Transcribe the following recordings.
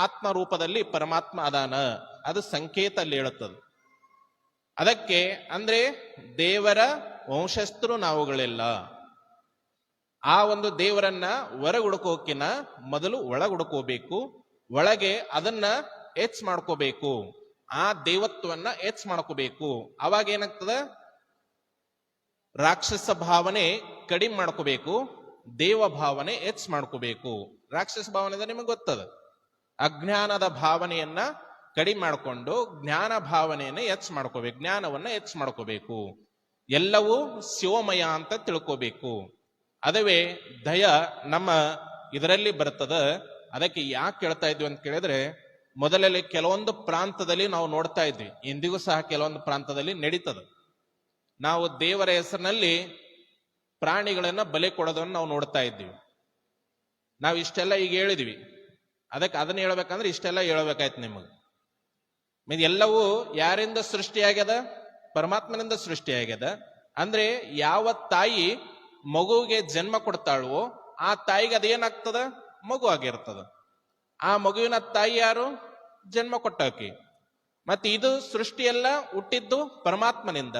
ಆತ್ಮ ರೂಪದಲ್ಲಿ ಪರಮಾತ್ಮ ಅದಾನ. ಅದು ಸಂಕೇತ ಅಲ್ಲಿ ಹೇಳುತ್ತದೆ. ಅದಕ್ಕೆ ಅಂದ್ರೆ ದೇವರ ವಂಶಸ್ಥರು ನಾವುಗಳೆಲ್ಲ. ಆ ಒಂದು ದೇವರನ್ನ ಹೊರಗುಡುಕೋಕಿನ ಮೊದಲು ಒಳಗುಡ್ಕೋಬೇಕು. ಒಳಗೆ ಅದನ್ನ ಎಚ್ ಮಾಡ್ಕೋಬೇಕು. ಆ ದೇವತ್ವನ್ನ ಎಚ್ ಮಾಡ್ಕೋಬೇಕು. ಅವಾಗ ಏನಾಗ್ತದ? ರಾಕ್ಷಸ ಭಾವನೆ ಕಡಿಮೆ ಮಾಡ್ಕೋಬೇಕು. ದೇವ ಭಾವನೆ ಎಚ್ ಮಾಡ್ಕೋಬೇಕು. ರಾಕ್ಷಸ ಭಾವನೆ ನಿಮಗೆ ಗೊತ್ತದ. ಅಜ್ಞಾನದ ಭಾವನೆಯನ್ನ ಕಡಿಮೆ ಮಾಡಿಕೊಂಡು ಜ್ಞಾನ ಭಾವನೆಯನ್ನ ಎಚ್ ಮಾಡ್ಕೋಬೇಕು, ಜ್ಞಾನವನ್ನ ಎಚ್ ಮಾಡ್ಕೋಬೇಕು. ಎಲ್ಲವೂ ಶಿವಮಯ ಅಂತ ತಿಳ್ಕೋಬೇಕು. ಅದವೇ ದಯ ನಮ್ಮ ಇದರಲ್ಲಿ ಬರ್ತದ. ಅದಕ್ಕೆ ಯಾಕೆ ಕೇಳ್ತಾ ಇದ್ವಿ ಅಂತ ಕೇಳಿದ್ರೆ, ಮೊದಲಲ್ಲಿ ಕೆಲವೊಂದು ಪ್ರಾಂತದಲ್ಲಿ ನಾವು ನೋಡ್ತಾ ಇದ್ವಿ. ಇಂದಿಗೂ ಸಹ ಕೆಲವೊಂದು ಪ್ರಾಂತದಲ್ಲಿ ನಡೀತದ. ನಾವು ದೇವರ ಹೆಸರಿನಲ್ಲಿ ಪ್ರಾಣಿಗಳನ್ನ ಬಲೆ ಕೊಡೋದನ್ನು ನಾವು ನೋಡ್ತಾ ಇದ್ದೀವಿ. ನಾವು ಇಷ್ಟೆಲ್ಲ ಈಗ ಹೇಳಿದ್ವಿ. ಅದಕ್ಕೆ ಅದನ್ನ ಹೇಳ್ಬೇಕಂದ್ರೆ ಇಷ್ಟೆಲ್ಲ ಹೇಳ್ಬೇಕಾಯ್ತು ನಿಮಗೆ. ಎಲ್ಲವೂ ಯಾರಿಂದ ಸೃಷ್ಟಿಯಾಗ್ಯದ? ಪರಮಾತ್ಮನಿಂದ ಸೃಷ್ಟಿಯಾಗ್ಯದ. ಅಂದ್ರೆ ಯಾವ ತಾಯಿ ಮಗುವಿಗೆ ಜನ್ಮ ಕೊಡ್ತಾಳೋ ಆ ತಾಯಿಗೆ ಅದೇನಾಗ್ತದ? ಮಗು ಆಗಿರ್ತದ. ಆ ಮಗುವಿನ ತಾಯಿ ಯಾರು? ಜನ್ಮ ಕೊಟ್ಟಾಕಿ. ಮತ್ತೆ ಇದು ಸೃಷ್ಟಿಯೆಲ್ಲ ಹುಟ್ಟಿದ್ದು ಪರಮಾತ್ಮನಿಂದ.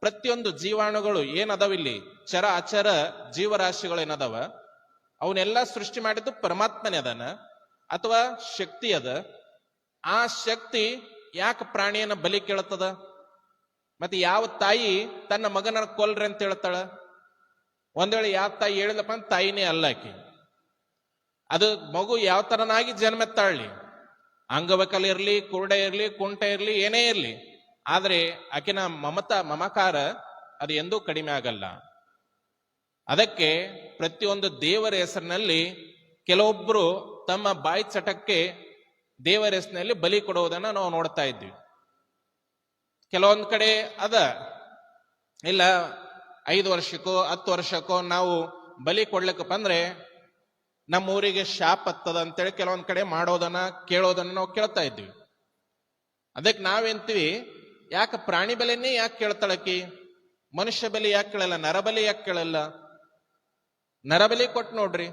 ಪ್ರತಿಯೊಂದು ಜೀವಾಣುಗಳು ಏನದಾವ ಇಲ್ಲಿ? ಚರ ಅಚರ ಜೀವರಾಶಿಗಳು ಏನದಾವ ಅವನ್ನೆಲ್ಲ ಸೃಷ್ಟಿ ಮಾಡಿದ್ದು ಪರಮಾತ್ಮನೇ ಅದಾನ. ಅಥವಾ ಶಕ್ತಿ ಅದ, ಆ ಶಕ್ತಿ ಯಾಕೆ ಪ್ರಾಣಿಯನ್ನ ಬಲಿ ಕೇಳ್ತದ? ಮತ್ತೆ ಯಾವ ತಾಯಿ ತನ್ನ ಮಗನ ಕೊಲ್ರಿ ಅಂತ ಹೇಳ್ತಾಳ? ಒಂದ್ ವೇಳೆ ಯಾವ ತಾಯಿ ಹೇಳಿದಪ್ಪ ಅಂತ ತಾಯಿನೇ ಅಲ್ಲ ಆಕಿ. ಅದು ಮಗು ಯಾವ ತರನಾಗಿ ಜನ್ಮೆತ್ತಾಳಲಿ? ಅಂಗವಕಲ ಇರ್ಲಿ, ಕುರುಡೆ ಇರ್ಲಿ, ಕುಂಟ ಇರ್ಲಿ, ಏನೇ ಇರ್ಲಿ. ಆದ್ರೆ ಆಕಿನ ಮಮತ, ಮಮಕಾರ ಅದು ಎಂದೂ ಕಡಿಮೆ ಆಗಲ್ಲ. ಅದಕ್ಕೆ ಪ್ರತಿಯೊಂದು ದೇವರ ಹೆಸರಿನಲ್ಲಿ ಕೆಲವೊಬ್ರು ತಮ್ಮ ಬಾಯಿ ಚಟಕ್ಕೆ ದೇವರ ಹೆಸರಿನಲ್ಲಿ ಬಲಿ ಕೊಡುವುದನ್ನ ನಾವು ನೋಡ್ತಾ ಇದ್ವಿ ಕೆಲವೊಂದು ಕಡೆ ಅದ. ಇಲ್ಲ, ಐದು ವರ್ಷಕ್ಕೋ, ಹತ್ತು ವರ್ಷಕ್ಕೋ ನಾವು ಬಲಿ ಕೊಡ್ಲಿಕ್ಕೆ ಬಂದ್ರೆ ನಮ್ಮ ಊರಿಗೆ ಶಾಪ್ ಹತ್ತದ ಅಂತೇಳಿ ಕೆಲವೊಂದು ಕಡೆ ಮಾಡೋದನ್ನ, ಕೇಳೋದನ್ನ ನಾವು ಕೇಳ್ತಾ ಇದ್ವಿ ಅದಕ್ಕೆ ನಾವೇಂತೀವಿ ಯಾಕೆ ಪ್ರಾಣಿ ಬೆಲೆನೇ ಯಾಕೆ ಕೇಳ್ತಾಳಕಿ ಮನುಷ್ಯ ಬೆಲೆ ಯಾಕೆ ಕೇಳಲ್ಲ? ನರಬಲಿ ಯಾಕೆ ಕೇಳಲ್ಲ? ನರಬಲಿ ಕೊಟ್ಟು ನೋಡ್ರಿ.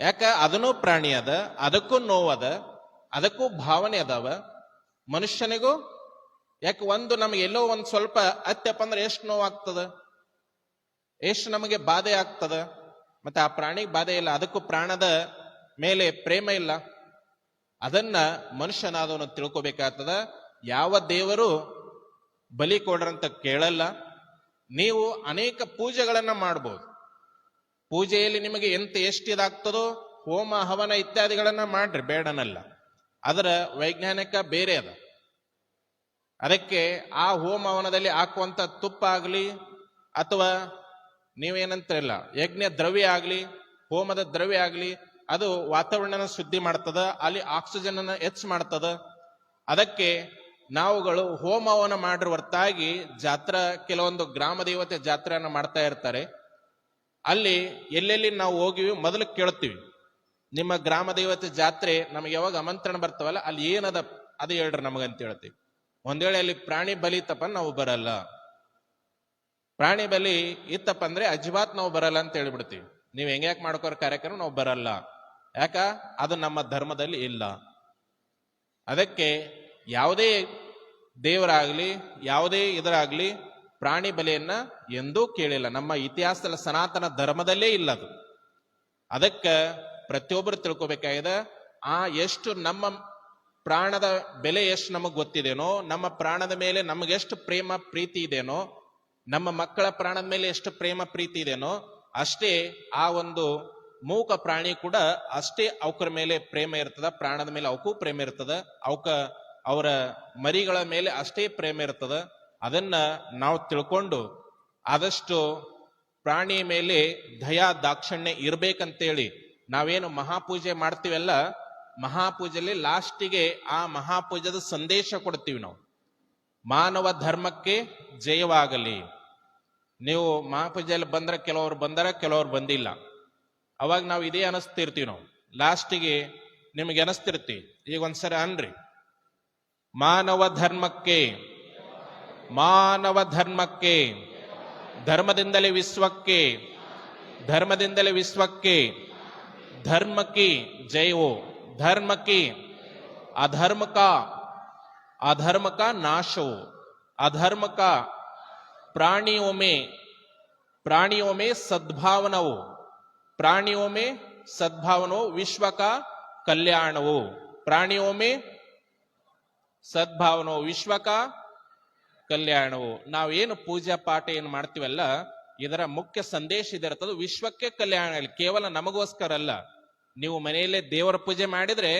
ಯಾಕ? ಅದನ್ನೂ ಪ್ರಾಣಿ ಅದ, ಅದಕ್ಕೂ ನೋವದ ಅದಕ್ಕೂ ಭಾವನೆ ಅದಾವ. ಮನುಷ್ಯನಿಗೂ ಯಾಕೆ ಒಂದು ನಮಗೆ ಎಲ್ಲೋ ಒಂದು ಸ್ವಲ್ಪ ಅತ್ಯಪ್ಪ ಅಂದ್ರೆ ಎಷ್ಟು ನೋವಾಗ್ತದ? ಎಷ್ಟು ನಮಗೆ ಬಾಧೆ ಆಗ್ತದ? ಮತ್ತೆ ಆ ಪ್ರಾಣಿಗೆ ಬಾಧೆ ಇಲ್ಲ, ಅದಕ್ಕೂ ಪ್ರಾಣದ ಮೇಲೆ ಪ್ರೇಮ ಇಲ್ಲ. ಅದನ್ನ ಮನುಷ್ಯನಾದವನು ತಿಳ್ಕೊಬೇಕಾಗ್ತದ. ಯಾವ ದೇವರು ಬಲಿ ಕೊಡ್ರಂತ ಕೇಳಲ್ಲ. ನೀವು ಅನೇಕ ಪೂಜೆಗಳನ್ನ ಮಾಡ್ಬೋದು. ಪೂಜೆಯಲ್ಲಿ ನಿಮಗೆ ಎಂತ ಎಷ್ಟು ಇದಾಗ್ತದೋ ಹೋಮ, ಹವನ ಇತ್ಯಾದಿಗಳನ್ನ ಮಾಡ್ರಿ, ಬೇಡನಲ್ಲ. ಅದರ ವೈಜ್ಞಾನಿಕ ಬೇರೆ ಅದ. ಅದಕ್ಕೆ ಆ ಹೋಮ, ಹವನದಲ್ಲಿ ಹಾಕುವಂತ ತುಪ್ಪ ಆಗಲಿ ಅಥವಾ ನೀವೇನಂತಿರಲ್ಲ, ಯಜ್ಞ ದ್ರವ್ಯ ಆಗಲಿ, ಹೋಮದ ದ್ರವ್ಯ ಆಗಲಿ, ಅದು ವಾತಾವರಣನ ಶುದ್ಧಿ ಮಾಡ್ತದ, ಅಲ್ಲಿ ಆಕ್ಸಿಜನ್ ಅನ್ನ ಹೆಚ್ಚು ಮಾಡ್ತದ. ಅದಕ್ಕೆ ನಾವುಗಳು ಹೋಮವನ್ನು ಮಾಡಿರುವರ್ತಾಗಿ ಜಾತ್ರಾ, ಕೆಲವೊಂದು ಗ್ರಾಮ ದೇವತೆ ಜಾತ್ರೆಯನ್ನು ಮಾಡ್ತಾ ಇರ್ತಾರೆ. ಅಲ್ಲಿ ಎಲ್ಲೆಲ್ಲಿ ನಾವು ಹೋಗಿವಿ, ಮೊದಲು ಕೇಳ್ತೀವಿ. ನಿಮ್ಮ ಗ್ರಾಮ ದೇವತೆ ಜಾತ್ರೆ ನಮಗೆ ಯಾವಾಗ ಆಮಂತ್ರಣ ಬರ್ತಾವಲ್ಲ, ಅಲ್ಲಿ ಏನದ, ಅದು ಹೇಳ್ರಿ ನಮಗಂತ ಹೇಳ್ತೀವಿ. ಒಂದ್ ವೇಳೆ ಅಲ್ಲಿ ಪ್ರಾಣಿ ಬಲಿ ಇತ್ತಪ್ಪ ನಾವು ಬರಲ್ಲ. ಪ್ರಾಣಿ ಬಲಿ ಇತ್ತಪ್ಪ ಅಂದ್ರೆ ಅಜಿಬಾತ್ ನಾವು ಬರಲ್ಲ ಅಂತ ಹೇಳ್ಬಿಡ್ತೀವಿ. ನೀವು ಹೆಂಗ್ಯಾಕೆ ಮಾಡ್ಕೋರ್ ಕಾರ್ಯಕ್ರಮ ನಾವು ಬರಲ್ಲ. ಯಾಕ? ಅದು ನಮ್ಮ ಧರ್ಮದಲ್ಲಿ ಇಲ್ಲ. ಅದಕ್ಕೆ ಯಾವುದೇ ದೇವರಾಗ್ಲಿ, ಯಾವುದೇ ಇದರಾಗ್ಲಿ ಪ್ರಾಣಿ ಬಲಿಯನ್ನ ಎಂದೂ ಕೇಳಿಲ್ಲ. ನಮ್ಮ ಇತಿಹಾಸದಲ್ಲಿ ಸನಾತನ ಧರ್ಮದಲ್ಲೇ ಇಲ್ಲ ಅದು. ಅದಕ್ಕೆ ಪ್ರತಿಯೊಬ್ಬರು ತಿಳ್ಕೊಬೇಕಾಗಿದೆ, ಆ ಎಷ್ಟು ನಮ್ಮ ಪ್ರಾಣದ ಬೆಲೆ ಎಷ್ಟು ನಮಗೆ ಗೊತ್ತಿದೆನೋ, ನಮ್ಮ ಪ್ರಾಣದ ಮೇಲೆ ನಮಗೆಷ್ಟು ಪ್ರೇಮ ಪ್ರೀತಿ ಇದೆನೋ ನಮ್ಮ ಮಕ್ಕಳ ಪ್ರಾಣದ ಮೇಲೆ ಎಷ್ಟು ಪ್ರೇಮ ಪ್ರೀತಿ ಇದೆನೋ ಅಷ್ಟೇ ಆ ಒಂದು ಮೂಕ ಪ್ರಾಣಿ ಕೂಡ ಅಷ್ಟೇ ಅವಕರ ಮೇಲೆ ಪ್ರೇಮ ಇರ್ತದ, ಪ್ರಾಣದ ಮೇಲೆ ಅವಕ್ಕೂ ಪ್ರೇಮ ಇರ್ತದ, ಅವಕ ಅವರ ಮರಿಗಳ ಮೇಲೆ ಅಷ್ಟೇ ಪ್ರೇಮ ಇರ್ತದ. ಅದನ್ನ ನಾವು ತಿಳ್ಕೊಂಡು ಆದಷ್ಟು ಪ್ರಾಣಿ ಮೇಲೆ ದಯಾ ದಾಕ್ಷಣ್ಯ ಇರ್ಬೇಕಂತೇಳಿ ನಾವೇನು ಮಹಾಪೂಜೆ ಮಾಡ್ತೀವಲ್ಲ ಮಹಾಪೂಜೆಯಲ್ಲಿ ಲಾಸ್ಟಿಗೆ ಆ ಮಹಾಪೂಜದ ಸಂದೇಶ ಕೊಡ್ತೀವಿ ನಾವು. ಮಾನವ ಧರ್ಮಕ್ಕೆ ಜಯವಾಗಲಿ. ನೀವು ಮಹಾಪೂಜೆಯಲ್ಲಿ ಬಂದ್ರೆ ಕೆಲವರು ಬಂದರೆ, ಕೆಲವರು ಬಂದಿಲ್ಲ. ಅವಾಗ ನಾವು ಇದೇ ಅನಿಸ್ತಿರ್ತೀವಿ ನಾವು. ಲಾಸ್ಟಿಗೆ ನಿಮಗೆ ಅನಿಸ್ತಿರ್ತೀವಿ ಈಗ ಒಂದ್ಸರಿ ಅನ್ರಿ. ಮಾನವ ಧರ್ಮಕ್ಕೆ ಮಾನವ ಧರ್ಮಕ್ಕೆ, ಧರ್ಮದಿಂದಲೇ ವಿಶ್ವಕ್ಕೆ ಧರ್ಮದಿಂದಲೇ ವಿಶ್ವಕ್ಕೆ, ಧರ್ಮಕ್ಕೆ ಜಯ ಓ ಧರ್ಮಕ್ಕೆ ಅಧರ್ಮಕ ಅಧರ್ಮಕ ನಾಶವು ಅಧರ್ಮಕ ಪ್ರಾಣಿಯೋಮೆ ಪ್ರಾಣಿಯೋಮೆ ಸದ್ಭಾವನವು ಪ್ರಾಣಿಯೋಮೆ ಸದ್ಭಾವನವು ವಿಶ್ವಕ ಕಲ್ಯಾಣವು, ಪ್ರಾಣಿಯೋಮೆ ಸದ್ಭಾವನವು ವಿಶ್ವಕ ಕಲ್ಯಾಣವು. ನಾವೇನು ಪೂಜಾ ಪಾಠ ಏನು ಮಾಡ್ತೀವಲ್ಲ, ಇದರ ಮುಖ್ಯ ಸಂದೇಶ ಇದಿರ್ತದೆ ವಿಶ್ವಕ್ಕೆ ಕಲ್ಯಾಣ ಕೇವಲ ನಮಗೋಸ್ಕರ ಅಲ್ಲ. ನೀವು ಮನೆಯಲ್ಲೇ ದೇವರ ಪೂಜೆ ಮಾಡಿದ್ರೆ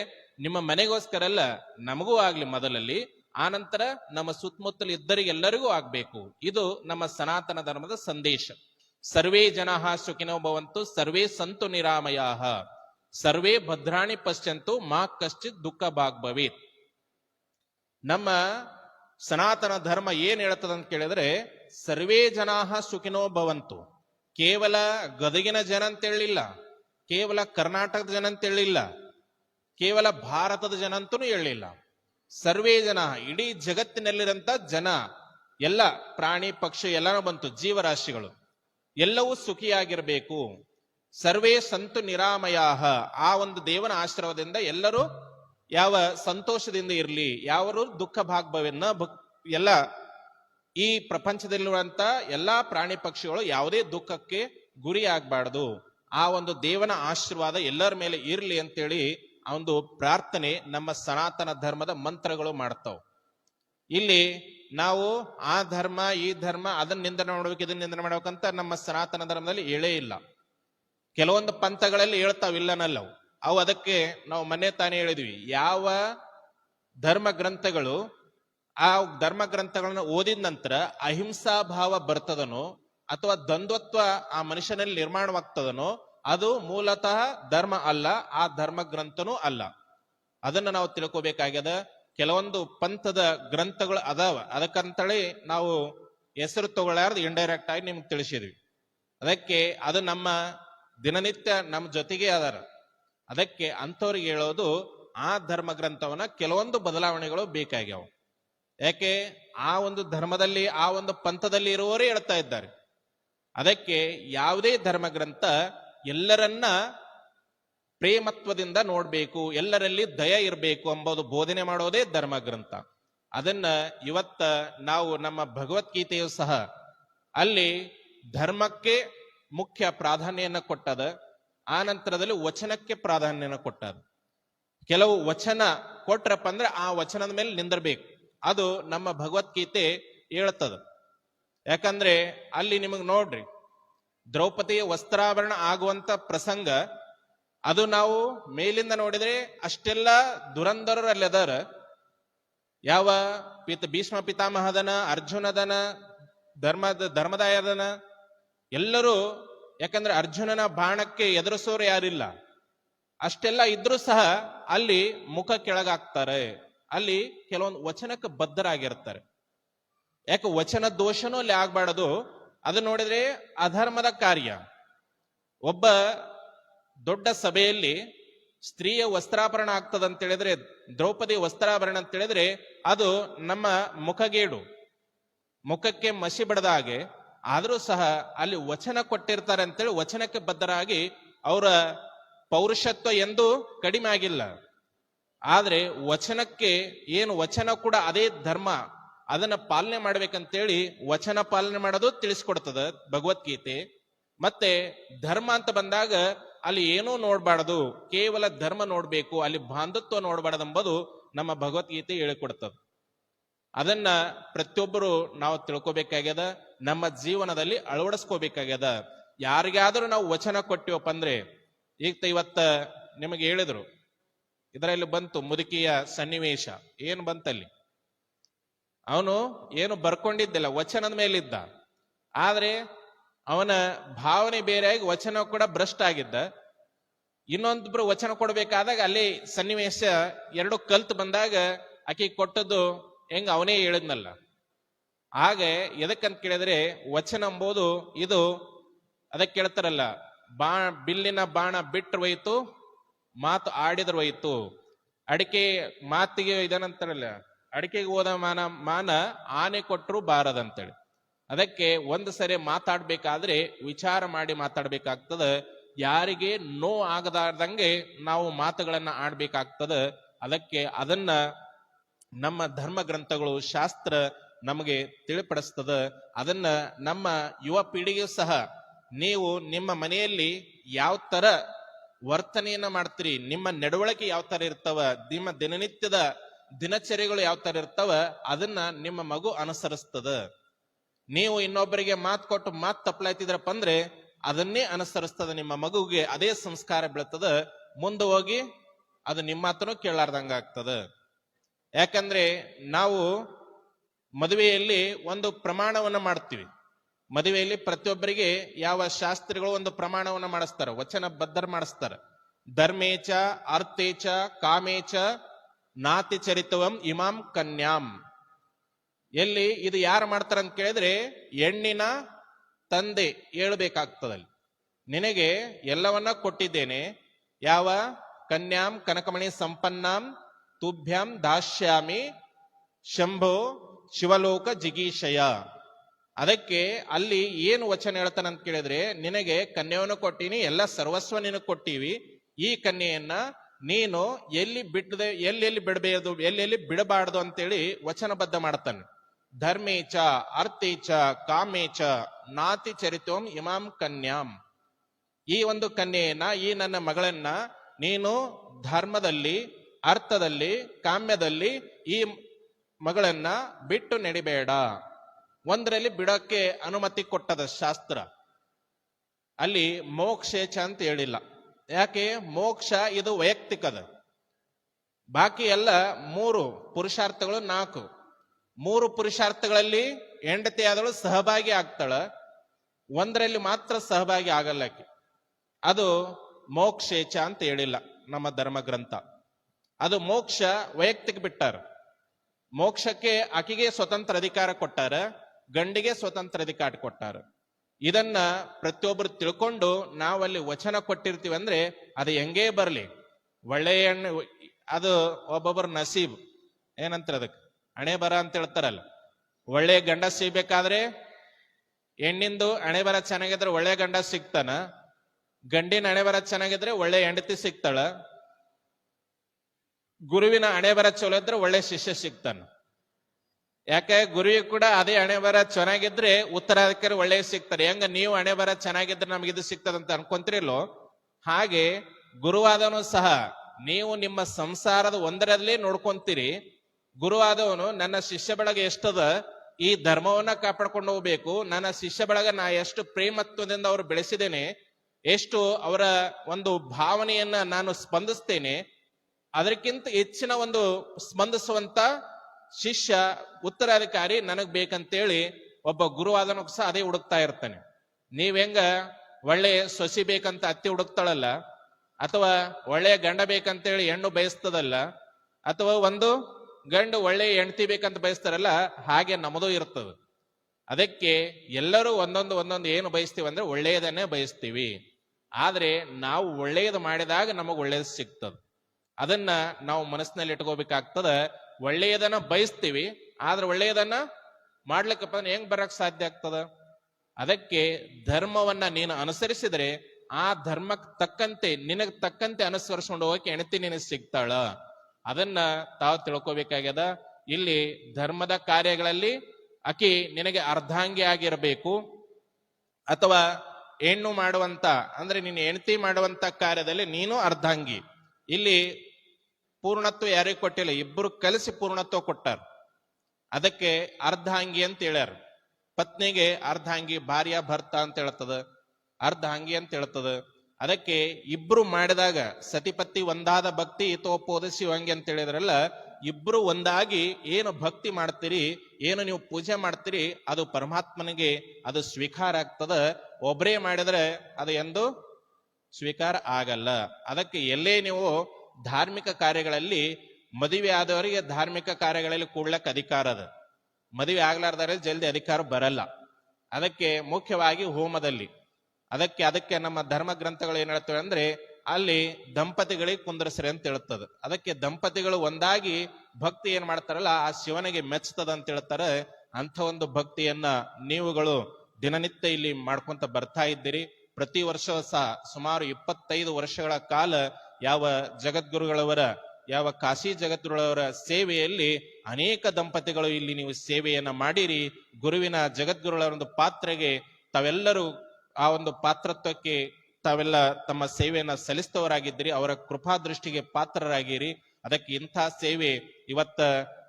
ನಿಮ್ಮ ಮನೆಗೋಸ್ಕರ ಅಲ್ಲ, ನಮಗೂ ಆಗ್ಲಿ ಮೊದಲಲ್ಲಿ ಆನಂತರ ನಮ್ಮ ಸುತ್ತಮುತ್ತಲು ಇದ್ದರಿಗೆಲ್ಲರಿಗೂ ಆಗ್ಬೇಕು. ಇದು ನಮ್ಮ ಸನಾತನ ಧರ್ಮದ ಸಂದೇಶ. ಸರ್ವೇ ಜನಃ ಸುಖಿನೋ ಭವಂತು, ಸರ್ವೇ ಸಂತು ನಿರಾಮಯಾಹ. ಸರ್ವೇ ಭದ್ರಾಣಿ ಪಶ್ಯಂತು, ಮಾ ಕಶ್ಚಿತ್ ದುಃಖ ಭಾಗ್ ಭವೇತ್ ನಮ್ಮ ಸನಾತನ ಧರ್ಮ ಏನ್ ಹೇಳ್ತದಂತ ಕೇಳಿದ್ರೆ, ಸರ್ವೇ ಜನಾಹ ಸುಖಿನೋ ಭವಂತು. ಕೇವಲ ಗದಗಿನ ಜನ ಅಂತ ಹೇಳಿಲ್ಲ ಕೇವಲ ಕರ್ನಾಟಕದ ಜನ ಅಂತ ಹೇಳಿಲ್ಲ ಕೇವಲ ಭಾರತದ ಜನ ಅಂತೂ ಹೇಳಲಿಲ್ಲ. ಸರ್ವೇ ಜನ, ಇಡೀ ಜಗತ್ತಿನಲ್ಲಿರಂತ ಜನ, ಎಲ್ಲ ಪ್ರಾಣಿ, ಪಕ್ಷಿ ಎಲ್ಲರೂ ಬಂತು, ಜೀವರಾಶಿಗಳು. ಎಲ್ಲವೂ ಸುಖಿಯಾಗಿರಬೇಕು. ಸರ್ವೇ ಸಂತು ನಿರಾಮಯಾಹ. ಆ ಒಂದು ದೇವನ ಆಶ್ರವದಿಂದ ಎಲ್ಲರೂ ಯಾವ ಸಂತೋಷದಿಂದ ಇರಲಿ, ಯಾವರು ದುಃಖ ಭಾಗ್ಭವನ್ನ ಎಲ್ಲ ಈ ಪ್ರಪಂಚದಲ್ಲಿರುವಂತ ಎಲ್ಲಾ ಪ್ರಾಣಿ ಪಕ್ಷಿಗಳು ಯಾವುದೇ ದುಃಖಕ್ಕೆ ಗುರಿ ಆ ಒಂದು ದೇವನ ಆಶೀರ್ವಾದ ಎಲ್ಲರ ಮೇಲೆ ಇರಲಿ ಅಂತೇಳಿ ಆ ಒಂದು ಪ್ರಾರ್ಥನೆ ನಮ್ಮ ಸನಾತನ ಧರ್ಮದ ಮಂತ್ರಗಳು ಮಾಡ್ತಾವ್. ಇಲ್ಲಿ ನಾವು ಆ ಧರ್ಮ, ಈ ಧರ್ಮ, ಅದನ್ನ ನಿಂದನೆ ಮಾಡ್ಬೇಕು, ಇದನ್ನ ನಿಂದನೆ ಮಾಡ್ಬೇಕಂತ ನಮ್ಮ ಸನಾತನ ಧರ್ಮದಲ್ಲಿ ಹೇಳೇ ಇಲ್ಲ. ಕೆಲವೊಂದು ಪಂಥಗಳಲ್ಲಿ ಹೇಳ್ತಾವ್ ಅವು ಅವು ಅದಕ್ಕೆ ನಾವು ಮನೆ ತಾನೇ ಹೇಳಿದ್ವಿ, ಯಾವ ಧರ್ಮ ಗ್ರಂಥಗಳು ಆ ಧರ್ಮ ಗ್ರಂಥಗಳನ್ನು ಓದಿದ ನಂತರ ಅಹಿಂಸಾ ಭಾವ ಬರ್ತದನೋ ಅಥವಾ ದ್ವಂದ್ವತ್ವ ಆ ಮನುಷ್ಯನಲ್ಲಿ ನಿರ್ಮಾಣವಾಗ್ತದನೋ, ಅದು ಮೂಲತಃ ಧರ್ಮ ಅಲ್ಲ, ಆ ಧರ್ಮ ಗ್ರಂಥನೂ ಅಲ್ಲ. ಅದನ್ನ ನಾವು ತಿಳ್ಕೋಬೇಕಾಗ್ಯದ, ಕೆಲವೊಂದು ಪಂಥದ ಗ್ರಂಥಗಳು ಅದಾವ, ಅದಕ್ಕಂತೇಳಿ ನಾವು ಹೆಸರು ತಗೊಳ್ಳಾರ್ದು ಇಂಡೈರೆಕ್ಟ್ ಆಗಿ ನಿಮ್ಗೆ ತಿಳಿಸಿದ್ವಿ. ಅದಕ್ಕೆ ಅದು ನಮ್ಮ ದಿನನಿತ್ಯ ನಮ್ಮ ಜೊತೆಗೆ ಅದಾರ. ಅದಕ್ಕೆ ಅಂಥವ್ರಿಗೆ ಹೇಳೋದು, ಆ ಧರ್ಮ ಗ್ರಂಥವನ್ನ ಕೆಲವೊಂದು ಬದಲಾವಣೆಗಳು ಬೇಕಾಗ್ಯಾವ. ಯಾಕೆ? ಆ ಒಂದು ಧರ್ಮದಲ್ಲಿ, ಆ ಒಂದು ಪಂಥದಲ್ಲಿ ಇರುವವರೇ ಹೇಳ್ತಾ ಇದ್ದಾರೆ. ಅದಕ್ಕೆ ಯಾವುದೇ ಧರ್ಮ ಗ್ರಂಥ ಎಲ್ಲರನ್ನ ಪ್ರೇಮತ್ವದಿಂದ ನೋಡಬೇಕು, ಎಲ್ಲರಲ್ಲಿ ದಯ ಇರಬೇಕು ಎಂಬುದು ಬೋಧನೆ ಮಾಡೋದೇ ಧರ್ಮ ಗ್ರಂಥ ಅದನ್ನ ಇವತ್ತ ನಾವು ನಮ್ಮ ಭಗವದ್ಗೀತೆಯು ಸಹ ಅಲ್ಲಿ ಧರ್ಮಕ್ಕೆ ಮುಖ್ಯ ಪ್ರಾಧಾನ್ಯನ ಕೊಟ್ಟದ. ಆ ನಂತರದಲ್ಲಿ ವಚನಕ್ಕೆ ಪ್ರಾಧಾನ್ಯನ ಕೊಟ್ಟಾರ. ಕೆಲವು ವಚನ ಕೊಟ್ರಪ್ಪ ಅಂದ್ರೆ ಆ ವಚನದ ಮೇಲೆ ನಿಂದಿರ್ಬೇಕು. ಅದು ನಮ್ಮ ಭಗವದ್ಗೀತೆ ಹೇಳ್ತದ. ಯಾಕಂದ್ರೆ ಅಲ್ಲಿ ನಿಮಗ್ ನೋಡ್ರಿ, ದ್ರೌಪದಿಯ ವಸ್ತ್ರಾಭರಣ ಆಗುವಂತ ಪ್ರಸಂಗ, ಅದು ನಾವು ಮೇಲಿಂದ ನೋಡಿದ್ರೆ ಅಷ್ಟೆಲ್ಲ ದುರಂಧರರು ಅಲ್ಲಿ ಅದಾರ. ಯಾವ ಪಿತ, ಭೀಷ್ಮ ಪಿತಾಮಹದನ, ಅರ್ಜುನದನ, ಧರ್ಮದ, ಧರ್ಮದಾಯದನ, ಎಲ್ಲರೂ ಯಾಕಂದ್ರೆ ಅರ್ಜುನನ ಬಾಣಕ್ಕೆ ಎದುರಿಸೋರು ಯಾರಿಲ್ಲ. ಅಷ್ಟೆಲ್ಲ ಇದ್ರೂ ಸಹ ಅಲ್ಲಿ ಮುಖ ಕೆಳಗಾಗ್ತಾರೆ. ಅಲ್ಲಿ ಕೆಲವೊಂದು ವಚನಕ್ಕೆ ಬದ್ಧರಾಗಿರ್ತಾರೆ. ಯಾಕೆ ವಚನ ದೋಷನೂ ಅಲ್ಲಿ ಆಗ್ಬಾರ್ದು. ಅದು ನೋಡಿದ್ರೆ ಅಧರ್ಮದ ಕಾರ್ಯ. ಒಬ್ಬ ದೊಡ್ಡ ಸಭೆಯಲ್ಲಿ ಸ್ತ್ರೀಯ ವಸ್ತ್ರಾಭರಣ ಆಗ್ತದೆ ಅಂತ ಹೇಳಿದ್ರೆ, ದ್ರೌಪದಿ ವಸ್ತ್ರಾಭರಣ ಅಂತ ಹೇಳಿದ್ರೆ ಅದು ನಮ್ಮ ಮುಖಗೇಡು. ಮುಖಕ್ಕೆ ಮಸಿ ಬಡದ ಹಾಗೆ ಆದರೂ ಸಹ ಅಲ್ಲಿ ವಚನ ಕೊಟ್ಟಿರ್ತಾರೆ ಅಂತೇಳಿ ವಚನಕ್ಕೆ ಬದ್ಧರಾಗಿ ಅವರ ಪೌರುಷತ್ವ ಎಂದೂ ಕಡಿಮೆ ಆಗಿಲ್ಲ. ಆದರೆ ವಚನಕ್ಕೆ ಏನು ವಚನ ಕೂಡ ಅದೇ ಧರ್ಮ, ಅದನ್ನ ಪಾಲನೆ ಮಾಡ್ಬೇಕಂತೇಳಿ ವಚನ ಪಾಲನೆ ಮಾಡೋದು ತಿಳಿಸ್ಕೊಡ್ತದ ಭಗವದ್ಗೀತೆ. ಮತ್ತೆ ಧರ್ಮ ಅಂತ ಬಂದಾಗ ಅಲ್ಲಿ ಏನೂ ನೋಡ್ಬಾರ್ದು, ಕೇವಲ ಧರ್ಮ ನೋಡ್ಬೇಕು, ಅಲ್ಲಿ ಬಾಂಧತ್ವ ನೋಡ್ಬಾರ್ದು ಎಂಬುದು ನಮ್ಮ ಭಗವದ್ಗೀತೆ ಹೇಳಿಕೊಡ್ತದ. ಅದನ್ನ ಪ್ರತಿಯೊಬ್ಬರು ನಾವು ತಿಳ್ಕೊಬೇಕಾಗ್ಯದ. ನಮ್ಮ ಜೀವನದಲ್ಲಿ ಅಳವಡಿಸ್ಕೋಬೇಕಾಗ್ಯದ. ಯಾರಿಗಾದ್ರೂ ನಾವು ವಚನ ಕೊಟ್ಟಿವಪ್ಪ ಅಂದ್ರೆ, ಈಗ ಇವತ್ತ ನಿಮಗೆ ಹೇಳಿದ್ರು, ಇದರಲ್ಲಿ ಬಂತು ಮುದುಕಿಯ ಸನ್ನಿವೇಶ. ಏನು ಬಂತಲ್ಲಿ? ಅವನು ಏನು ಬರ್ಕೊಂಡಿದ್ದಿಲ್ಲ, ವಚನದ ಮೇಲಿದ್ದ. ಆದ್ರೆ ಅವನ ಭಾವನೆ ಬೇರೆಯಾಗಿ ವಚನ ಕೂಡ ಭ್ರಷ್ಟ ಆಗಿದ್ದ. ಇನ್ನೊಂದಿಬ್ರು ವಚನ ಕೊಡ್ಬೇಕಾದಾಗ ಅಲ್ಲಿ ಸನ್ನಿವೇಶ ಎರಡು ಕಲ್ತು ಬಂದಾಗ, ಆಕಿ ಕೊಟ್ಟದ್ದು ಹೆಂಗ ಅವನೇ ಹೇಳಿದ್ನಲ್ಲ. ಹಾಗೆ ಎದಕ್ಕಂತ ಕೇಳಿದ್ರೆ ವಚನ ಎಂಬುದು ಇದು ಅದಕ್ಕೆ ಕೇಳ್ತಾರಲ್ಲ, ಬಾ ಬಿಲ್ಲಿನ ಬಾಣ ಬಿಟ್ಟರು ಮಾತು ಆಡಿದ್ರು ಹೋಯ್ತು. ಅಡಿಕೆ ಮಾತಿಗೆ ಇದನ್ನಂತಾರಲ್ಲ ಅಡಿಕೆಗೆ ಹೋದ ಮಾನ ಮಾನ ಆನೆ ಕೊಟ್ಟರು ಬಾರದಂತೇಳಿ. ಅದಕ್ಕೆ ಒಂದು ಸರಿ ಮಾತಾಡ್ಬೇಕಾದ್ರೆ ವಿಚಾರ ಮಾಡಿ ಮಾತಾಡ್ಬೇಕಾಗ್ತದ. ಯಾರಿಗೆ ನೋ ಆಗದಾರ್ದಂಗೆ ನಾವು ಮಾತುಗಳನ್ನ ಆಡ್ಬೇಕಾಗ್ತದ. ಅದಕ್ಕೆ ಅದನ್ನ ನಮ್ಮ ಧರ್ಮ ಗ್ರಂಥಗಳು, ಶಾಸ್ತ್ರ ನಮಗೆ ತಿಳಿಪಡಿಸ್ತದ, ಅದನ್ನ ನಮ್ಮ ಯುವ ಪೀಳಿಗೆ ಸಹ, ನೀವು ನಿಮ್ಮ ಮನೆಯಲ್ಲಿ ಯಾವ ತರ ವರ್ತನೆಯನ್ನ ಮಾಡ್ತೀರಿ, ನಿಮ್ಮ ನಡವಳಿಕೆ ಯಾವ ತರ ಇರ್ತವ, ನಿಮ್ಮ ದಿನನಿತ್ಯದ ದಿನಚರಿಗಳು ಯಾವ ತರ ಇರ್ತವ, ಅದನ್ನ ನಿಮ್ಮ ಮಗು ಅನುಸರಿಸ್ತದ. ನೀವು ಇನ್ನೊಬ್ಬರಿಗೆ ಮಾತು ಕೊಟ್ಟು ಮಾತು ತಪ್ಪಲಾಯ್ತಿದ್ರಪ್ಪ ಅಂದ್ರೆ, ಅದನ್ನೇ ಅನುಸರಿಸ್ತದ, ನಿಮ್ಮ ಮಗುಗೆ ಅದೇ ಸಂಸ್ಕಾರ ಬೀಳ್ತದ, ಮುಂದೆ ಹೋಗಿ ಅದು ನಿಮ್ಮ ಮಾತನ್ನು ಕೇಳಾರ್ದಂಗ ಆಗ್ತದ ಯಾಕಂದ್ರೆ, ನಾವು ಮದುವೆಯಲ್ಲಿ ಒಂದು ಪ್ರಮಾಣವನ್ನು ಮಾಡ್ತೀವಿ. ಮದುವೆಯಲ್ಲಿ ಪ್ರತಿಯೊಬ್ಬರಿಗೆ ಯಾವ ಶಾಸ್ತ್ರಿಗಳು ಒಂದು ಪ್ರಮಾಣವನ್ನು ಮಾಡಿಸ್ತಾರೆ, ವಚನ ಬದ್ಧರ್ ಮಾಡಿಸ್ತಾರೆ. ಧರ್ಮೇಚ, ಅರ್ಥೇಚ, ಕಾಮೇಚ, ನಾತಿ ಚರಿತವಂ ಇಮಾಂ ಕನ್ಯಾಂ. ಎಲ್ಲಿ ಇದು ಯಾರು ಮಾಡ್ತಾರ ಅಂತ ಕೇಳಿದ್ರೆ, ಹೆಣ್ಣಿನ ತಂದೆ ಹೇಳ್ಬೇಕಾಗ್ತದಲ್ಲಿ ನಿನಗೆ ಎಲ್ಲವನ್ನ ಕೊಟ್ಟಿದ್ದೇನೆ. ಯಾವ? ಕನ್ಯಾಂ, ಕನಕಮಣಿ, ಸಂಪನ್ನಾಂ, ತುಭ್ಯಾಂ, ದಾಸ್ಯಾಮಿ, ಶಂಭೋ ಶಿವಲೋಕ ಜಿಗೀಶಯ. ಅದಕ್ಕೆ ಅಲ್ಲಿ ಏನು ವಚನ ಹೇಳ್ತಾನೆ ಅಂತ ಕೇಳಿದ್ರೆ, ನಿನಗೆ ಕನ್ಯೆಯನ್ನು ಕೊಟ್ಟಿನಿ, ಎಲ್ಲ ಸರ್ವಸ್ವ ನಿನಗೆ ಕೊಟ್ಟಿವಿ. ಈ ಕನ್ಯೆಯನ್ನ ನೀನು ಎಲ್ಲಿ ಬಿಡದೆ ಎಲ್ಲೆಲ್ಲಿ ಬಿಡಬೇದು ಎಲ್ಲೆಲ್ಲಿ ಬಿಡಬಾರ್ದು ಅಂತೇಳಿ ವಚನಬದ್ಧ ಮಾಡ್ತಾನೆ. ಧರ್ಮೇಚ, ಅರ್ಥೇಚ, ಕಾಮೇಚ, ನಾತಿ ಚರಿತೋಂ ಇಮಾಂ ಕನ್ಯಾಂ. ಈ ಒಂದು ಕನ್ಯೆಯನ್ನ, ಈ ನನ್ನ ಮಗಳನ್ನ ನೀನು ಧರ್ಮದಲ್ಲಿ, ಅರ್ಥದಲ್ಲಿ, ಕಾಮ್ಯದಲ್ಲಿ ಈ ಮಗಳನ್ನ ಬಿಟ್ಟು ನಡಿಬೇಡ. ಒಂದರಲ್ಲಿ ಬಿಡಕ್ಕೆ ಅನುಮತಿ ಕೊಟ್ಟದ ಶಾಸ್ತ್ರ. ಅಲ್ಲಿ ಮೋಕ್ಷೇಚ ಅಂತ ಹೇಳಿಲ್ಲ. ಯಾಕೆ? ಮೋಕ್ಷ ಇದು ವೈಯಕ್ತಿಕದ ಬಾಕಿ ಎಲ್ಲ ಮೂರು ಪುರುಷಾರ್ಥಗಳು ನಾಲ್ಕು. ಮೂರು ಪುರುಷಾರ್ಥಗಳಲ್ಲಿ ಹೆಂಡತಿ ಆದಳು ಸಹಭಾಗಿ ಆಗ್ತಾಳ. ಒಂದರಲ್ಲಿ ಮಾತ್ರ ಸಹಭಾಗಿ ಆಗಲ್ಲಕ್ಕೆ ಅದು ಮೋಕ್ಷೇಚ ಅಂತ ಹೇಳಿಲ್ಲ ನಮ್ಮ ಧರ್ಮ ಗ್ರಂಥ ಅದು ಮೋಕ್ಷ ವೈಯಕ್ತಿಕ ಬಿಟ್ಟಾರ. ಮೋಕ್ಷಕ್ಕೆ ಆಕೆಗೆ ಸ್ವತಂತ್ರ ಅಧಿಕಾರ ಕೊಟ್ಟಾರ, ಗಂಡಿಗೆ ಸ್ವತಂತ್ರ ಅಧಿಕಾರ ಕೊಟ್ಟಾರ. ಇದನ್ನ ಪ್ರತಿಯೊಬ್ಬರು ತಿಳ್ಕೊಂಡು ನಾವಲ್ಲಿ ವಚನ ಕೊಟ್ಟಿರ್ತೀವಿ ಅಂದ್ರೆ ಅದು ಹೆಂಗೇ ಬರಲಿ. ಒಳ್ಳೆಯ ಹೆಣ್ಣು ಅದು ಒಬ್ಬೊಬ್ಬರ ನಸೀಬ್. ಏನಂತಾರೆ ಅದಕ್ಕೆ? ಹಣೆ ಬರ ಅಂತ ಹೇಳ್ತಾರಲ್ಲ. ಒಳ್ಳೆ ಗಂಡ ಸಿಗ್ಬೇಕಾದ್ರೆ ಹೆಣ್ಣಿಂದು ಹಣೆ ಬರ ಚೆನ್ನಾಗಿದ್ರೆ ಒಳ್ಳೆ ಗಂಡ ಸಿಗ್ತಾನ. ಗಂಡಿನ ಹಣೆ ಬರ ಚೆನ್ನಾಗಿದ್ರೆ ಒಳ್ಳೆ ಹೆಂಡತಿ ಸಿಗ್ತಾಳ. ಗುರುವಿನ ಹಣೆ ಬರ ಚಲೋ ಇದ್ರೆ ಒಳ್ಳೆ ಶಿಷ್ಯ ಸಿಗ್ತಾನ. ಯಾಕೆ? ಗುರುವಿ ಕೂಡ ಅದೇ ಹಣೆ ಬರ ಚೆನ್ನಾಗಿದ್ರೆ ಉತ್ತರಾಧಿಕಾರಿ ಒಳ್ಳೆ ಸಿಗ್ತಾರೆ. ಹೆಂಗ ನೀವು ಹಣೆ ಬರ ಚೆನ್ನಾಗಿದ್ರೆ ನಮ್ಗೆ ಇದು ಸಿಗ್ತದಂತ ಅನ್ಕೊಂತಿರಲ್ಲೋ? ಹಾಗೆ ಗುರುವಾದವನು ಸಹ ನೀವು ನಿಮ್ಮ ಸಂಸಾರದ ಒಂದರಲ್ಲಿ ನೋಡ್ಕೊಂತೀರಿ. ಗುರುವಾದವನು ನನ್ನ ಶಿಷ್ಯ ಬಳಗ ಎಷ್ಟದ? ಈ ಧರ್ಮವನ್ನ ಕಾಪಾಡ್ಕೊಂಡು ಹೋಗ್ಬೇಕು. ನನ್ನ ಶಿಷ್ಯ ಬಳಗ ನಾ ಎಷ್ಟು ಪ್ರೇಮತ್ವದಿಂದ ಅವರು ಬೆಳೆಸಿದ್ದೇನೆ. ಎಷ್ಟು ಅವರ ಒಂದು ಭಾವನೆಯನ್ನ ನಾನು ಸ್ಪಂದಿಸ್ತೇನೆ. ಅದಕ್ಕಿಂತ ಹೆಚ್ಚಿನ ಒಂದು ಸ್ಪಂದಿಸುವಂತ ಶಿಷ್ಯ ಉತ್ತರಾಧಿಕಾರಿ ನನಗ್ ಬೇಕಂತೇಳಿ ಒಬ್ಬ ಗುರುವಾದನು ಸಹ ಅದೇ ಹುಡುಕ್ತಾ ಇರ್ತಾನೆ. ನೀವ್ ಹೆಂಗ ಒಳ್ಳೆ ಸೊಸಿ ಬೇಕಂತ ಅತ್ತಿ ಹುಡುಕ್ತಾಳಲ್ಲ, ಅಥವಾ ಒಳ್ಳೆಯ ಗಂಡ ಬೇಕಂತೇಳಿ ಹೆಣ್ಣು ಬಯಸ್ತದಲ್ಲ, ಅಥವಾ ಒಂದು ಗಂಡು ಒಳ್ಳೆಯ ಹೆಂಡತಿ ಬೇಕಂತ ಬಯಸ್ತಾರಲ್ಲ, ಹಾಗೆ ನಮ್ಮದು ಇರ್ತದೆ. ಅದಕ್ಕೆ ಎಲ್ಲರೂ ಒಂದೊಂದು ಒಂದೊಂದು ಏನು ಬಯಸ್ತೀವಿ ಅಂದ್ರೆ ಒಳ್ಳೆಯದನ್ನೇ ಬಯಸ್ತೀವಿ. ಆದ್ರೆ ನಾವು ಒಳ್ಳೆಯದು ಮಾಡಿದಾಗ ನಮಗ್ ಒಳ್ಳೇದು ಸಿಗ್ತದ. ಅದನ್ನ ನಾವು ಮನಸ್ಸಿನಲ್ಲಿ ಇಟ್ಕೋಬೇಕಾಗ್ತದ. ಒಳ್ಳೆಯದನ್ನ ಬಯಸ್ತೀವಿ, ಆದ್ರೆ ಒಳ್ಳೆಯದನ್ನ ಮಾಡ್ಲಿಕ್ಕಪ್ಪ ಹೆಂಗ್ ಬರಕ್ ಸಾಧ್ಯ ಆಗ್ತದ? ಅದಕ್ಕೆ ಧರ್ಮವನ್ನ ನೀನು ಅನುಸರಿಸಿದ್ರೆ ಆ ಧರ್ಮಕ್ಕೆ ತಕ್ಕಂತೆ, ನಿನಗ್ ತಕ್ಕಂತೆ ಅನುಸರಿಸ್ಕೊಂಡು ಹೋಗಕ್ಕೆ ಹೆಣತಿ ನಿನಗೆ ಸಿಗ್ತಾಳ? ಅದನ್ನ ತಾವು ತಿಳ್ಕೊಬೇಕಾಗ್ಯದ. ಇಲ್ಲಿ ಧರ್ಮದ ಕಾರ್ಯಗಳಲ್ಲಿ ಅಕಿ ನಿನಗೆ ಅರ್ಧಾಂಗಿ ಆಗಿರಬೇಕು. ಅಥವಾ ಹೆಣ್ಣು ಮಾಡುವಂತ, ಅಂದ್ರೆ ನೀನು ಹೆಂಡತಿ ಮಾಡುವಂತ ಕಾರ್ಯದಲ್ಲಿ ನೀನು ಅರ್ಧಾಂಗಿ. ಇಲ್ಲಿ ಪೂರ್ಣತ್ವ ಯಾರಿಗೂ ಕೊಟ್ಟಿಲ್ಲ ಇಬ್ಬರು ಕಲಿಸಿ ಪೂರ್ಣತ್ವ ಕೊಟ್ಟಾರ. ಅದಕ್ಕೆ ಅರ್ಧಾಂಗಿ ಅಂತ ಹೇಳ್ಯಾರ. ಪತ್ನಿಗೆ ಅರ್ಧಾಂಗಿ, ಭಾರ್ಯ ಭರ್ತ ಅಂತ ಹೇಳ್ತದ. ಅರ್ಧಾಂಗಿ ಅಂತ ಹೇಳ್ತದ. ಅದಕ್ಕೆ ಇಬ್ರು ಮಾಡಿದಾಗ ಸತಿಪತಿ ಒಂದಾದ ಭಕ್ತಿ ತೋಪೋದ ಶಿವಂಗಿ ಅಂತ ಹೇಳಿದ್ರಲ್ಲ, ಇಬ್ರು ಒಂದಾಗಿ ಏನು ಭಕ್ತಿ ಮಾಡ್ತೀರಿ, ಏನು ನೀವು ಪೂಜೆ ಮಾಡ್ತೀರಿ, ಅದು ಪರಮಾತ್ಮನಿಗೆ ಅದು ಸ್ವೀಕಾರ ಆಗ್ತದ. ಒಬ್ಬರೇ ಮಾಡಿದ್ರೆ ಅದು ಎಂದು? ಸ್ವೀಕಾರ ಆಗಲ್ಲ. ಅದಕ್ಕೆ ಎಲ್ಲೇ ನೀವು ಧಾರ್ಮಿಕ ಕಾರ್ಯಗಳಲ್ಲಿ ಮದುವೆ ಆದವರಿಗೆ ಧಾರ್ಮಿಕ ಕಾರ್ಯಗಳಲ್ಲಿ ಕೂಡ್ಲಕ್ಕೆ ಅಧಿಕಾರ ಅದ. ಮದುವೆ ಆಗ್ಲಾರ್ದಾರೆ ಜಲ್ದಿ ಅಧಿಕಾರ ಬರಲ್ಲ. ಅದಕ್ಕೆ ಮುಖ್ಯವಾಗಿ ಹೋಮದಲ್ಲಿ. ಅದಕ್ಕೆ ಅದಕ್ಕೆ ನಮ್ಮ ಧರ್ಮ ಗ್ರಂಥಗಳು ಏನ್ ಹೇಳ್ತವೆ ಅಂದ್ರೆ ಅಲ್ಲಿ ದಂಪತಿಗಳಿಗೆ ಕುಂದರ್ಸ್ರಿ ಅಂತ ಹೇಳ್ತದ. ಅದಕ್ಕೆ ದಂಪತಿಗಳು ಒಂದಾಗಿ ಭಕ್ತಿ ಏನ್ ಮಾಡ್ತಾರಲ್ಲ, ಆ ಶಿವನಿಗೆ ಮೆಚ್ಚತದ ಅಂತ ಹೇಳ್ತಾರೆ. ಅಂಥ ಒಂದು ಭಕ್ತಿಯನ್ನ ನೀವುಗಳು ದಿನನಿತ್ಯ ಇಲ್ಲಿ ಮಾಡ್ಕೊಂತ ಬರ್ತಾ ಇದ್ದೀರಿ. ಪ್ರತಿ ವರ್ಷ ಸಹ ಸುಮಾರು ಇಪ್ಪತ್ತೈದು ವರ್ಷಗಳ ಕಾಲ ಯಾವ ಜಗದ್ಗುರುಗಳವರ, ಯಾವ ಕಾಶಿ ಜಗದ್ಗುರುಗಳವರ ಸೇವೆಯಲ್ಲಿ ಅನೇಕ ದಂಪತಿಗಳು ಇಲ್ಲಿ ನೀವು ಸೇವೆಯನ್ನ ಮಾಡಿರಿ. ಗುರುವಿನ ಜಗದ್ಗುರುಗಳ ಒಂದು ಪಾತ್ರೆಗೆ ತಾವೆಲ್ಲರೂ ಆ ಒಂದು ಪಾತ್ರತ್ವಕ್ಕೆ ತಾವೆಲ್ಲ ತಮ್ಮ ಸೇವೆಯನ್ನ ಸಲ್ಲಿಸಿದವರಾಗಿದ್ದೀರಿ. ಅವರ ಕೃಪಾ ದೃಷ್ಟಿಗೆ ಪಾತ್ರರಾಗಿರಿ. ಅದಕ್ಕೆ ಇಂಥ ಸೇವೆ ಇವತ್ತ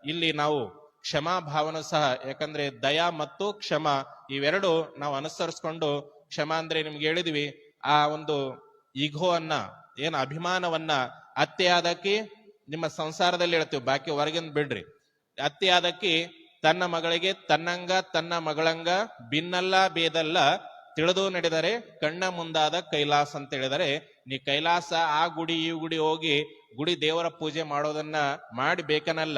ಇಲ್ಲಿ ನಾವು ಕ್ಷಮಾ ಭಾವನೆ ಸಹ, ಯಾಕಂದ್ರೆ ದಯಾ ಮತ್ತು ಕ್ಷಮ ಇವೆರಡು ನಾವು ಅನುಸರಿಸ್ಕೊಂಡು ಕ್ಷಮಾ ಅಂದ್ರೆ ನಿಮ್ಗೆ ಹೇಳಿದ್ವಿ. ಆ ಒಂದು ಈಗೋ ಅನ್ನ ಏನು ಅಭಿಮಾನವನ್ನ ಅತ್ತೆ ಆದಕ್ಕೆ ನಿಮ್ಮ ಸಂಸಾರದಲ್ಲಿ ಹೇಳ್ತೀವಿ, ಬಾಕಿ ಹೊರಗಿಂದ ಬಿಡ್ರಿ. ಅತ್ತೆ ಆದಕ್ಕೆ ತನ್ನ ಮಗಳಿಗೆ ತನ್ನಂಗ, ತನ್ನ ಮಗಳಂಗ ಭಿನ್ನಲ್ಲ ಬೇದಲ್ಲ ತಿಳಿದು ನಡೆದರೆ ಕಣ್ಣ ಮುಂದಾದ ಕೈಲಾಸ ಅಂತ ಹೇಳಿದರೆ, ನೀ ಕೈಲಾಸ ಆ ಗುಡಿ, ಈ ಗುಡಿ ಹೋಗಿ ಗುಡಿ ದೇವರ ಪೂಜೆ ಮಾಡೋದನ್ನ ಮಾಡ್ಬೇಕನಲ್ಲ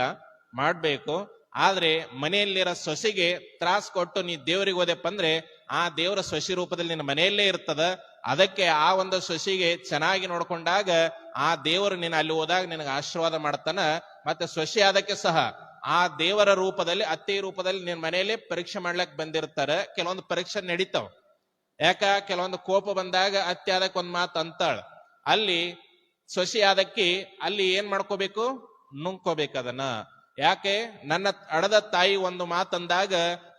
ಮಾಡಬೇಕು. ಆದ್ರೆ ಮನೆಯಲ್ಲಿರೋ ಸೊಸೆಗೆ ತ್ರಾಸ್ ಕೊಟ್ಟು ನೀ ದೇವರಿಗೆ ಹೋದೆಪ್ಪ ಅಂದ್ರೆ, ಆ ದೇವರ ಸೊಸಿ ರೂಪದಲ್ಲಿ ನಿನ್ನ ಮನೆಯಲ್ಲೇ ಇರ್ತದ ಅದಕ್ಕೆ ಆ ಒಂದು ಸೊಸಿಗೆ ಚೆನ್ನಾಗಿ ನೋಡ್ಕೊಂಡಾಗ ಆ ದೇವರು ನೀನು ಅಲ್ಲಿ ಹೋದಾಗ ನಿನಗೆ ಆಶೀರ್ವಾದ ಮಾಡ್ತಾನ. ಮತ್ತೆ ಸೊಸಿ ಅದಕ್ಕೆ ಸಹ ಆ ದೇವರ ರೂಪದಲ್ಲಿ ಅತ್ತೆ ರೂಪದಲ್ಲಿ ನಿನ್ನ ಮನೆಯಲ್ಲೇ ಪರೀಕ್ಷೆ ಮಾಡ್ಲಕ್ ಬಂದಿರ್ತಾರೆ. ಕೆಲವೊಂದು ಪರೀಕ್ಷೆ ನಡೀತಾವ. ಯಾಕ? ಕೆಲವೊಂದು ಕೋಪ ಬಂದಾಗ ಅತ್ತೆ ಅದಕ್ಕೆ ಒಂದ್ ಮಾತು ಅಂತಾಳ. ಅಲ್ಲಿ ಸೊಸಿ ಅದಕ್ಕೆ ಅಲ್ಲಿ ಏನ್ ಮಾಡ್ಕೋಬೇಕು? ನುಂಗ್ಕೋಬೇಕು ಅದನ್ನ. ಯಾಕೆ? ನನ್ನ ಅಡದ ತಾಯಿ ಒಂದು ಮಾತಂದಾಗ